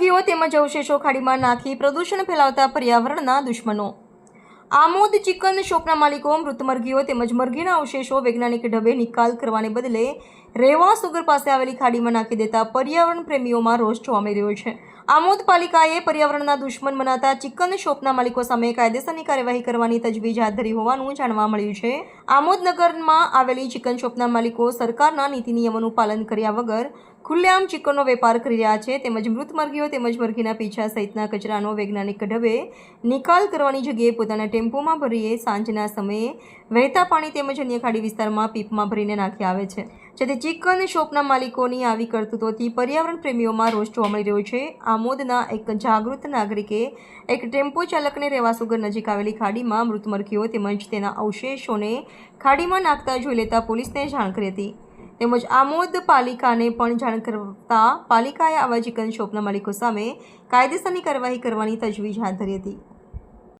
તેમજ અવશેષો ખાડીમાં નાખી પ્રદૂષણ ફેલાવતા પર્યાવરણના દુશ્મનો. આમોદ ચિકન શોપના માલિકો, મૃત મરઘીઓ તેમજ મરઘીના અવશેષો વૈજ્ઞાનિક ઢબે નિકાલ કરવાને બદલે રેવા સુગર પાસે આવેલી ખાડીમાં નાખી દેતા પર્યાવરણ પ્રેમીઓમાં રોષ જોવા મળી રહ્યો છે. આમોદ પાલિકાએ પર્યાવરણના દુશ્મન મનાતા ચિકન શોપના માલિકો સામે કાયદેસરની કાર્યવાહી કરવાની તજવીજ હાથ ધરી હોવાનું જાણવા મળ્યું છે. આમોદ નગરમાં આવેલી ચિકન શોપના માલિકો સરકારના નીતિ નિયમોનું પાલન કર્યા વગર ખુલ્લેઆમ ચિકનનો વેપાર કરી રહ્યા છે. તેમજ મૃત મરઘીઓ તેમજ મરઘીના પીછા સહિતના કચરાનો વૈજ્ઞાનિક ઢબે નિકાલ કરવાની જગ્યાએ પોતાના ટેમ્પોમાં ભરીએ સાંજના સમયે વહેતા પાણી તેમજ અન્ય ખાડી વિસ્તારમાં પીપમાં ભરીને નાખી આવે છે. જેથી ચિકન શોપના માલિકોની આવી કરતૂતોથી પર્યાવરણ પ્રેમીઓમાં રોષ જોવા મળી રહ્યો છે. આમોદના એક જાગૃત નાગરિકે એક ટેમ્પો ચાલકને રેવાસુગર નજીક આવેલી ખાડીમાં મૃત મરખીઓ તેમજ તેના અવશેષોને ખાડીમાં નાખતા જોઈ લેતા પોલીસને જાણ કરી હતી. તેમજ આમોદ પાલિકાને પણ જાણ કરતા પાલિકાએ આવા ચિકન શોપના માલિકો સામે કાયદેસરની કાર્યવાહી કરવાની તજવીજ હાથ ધરી હતી.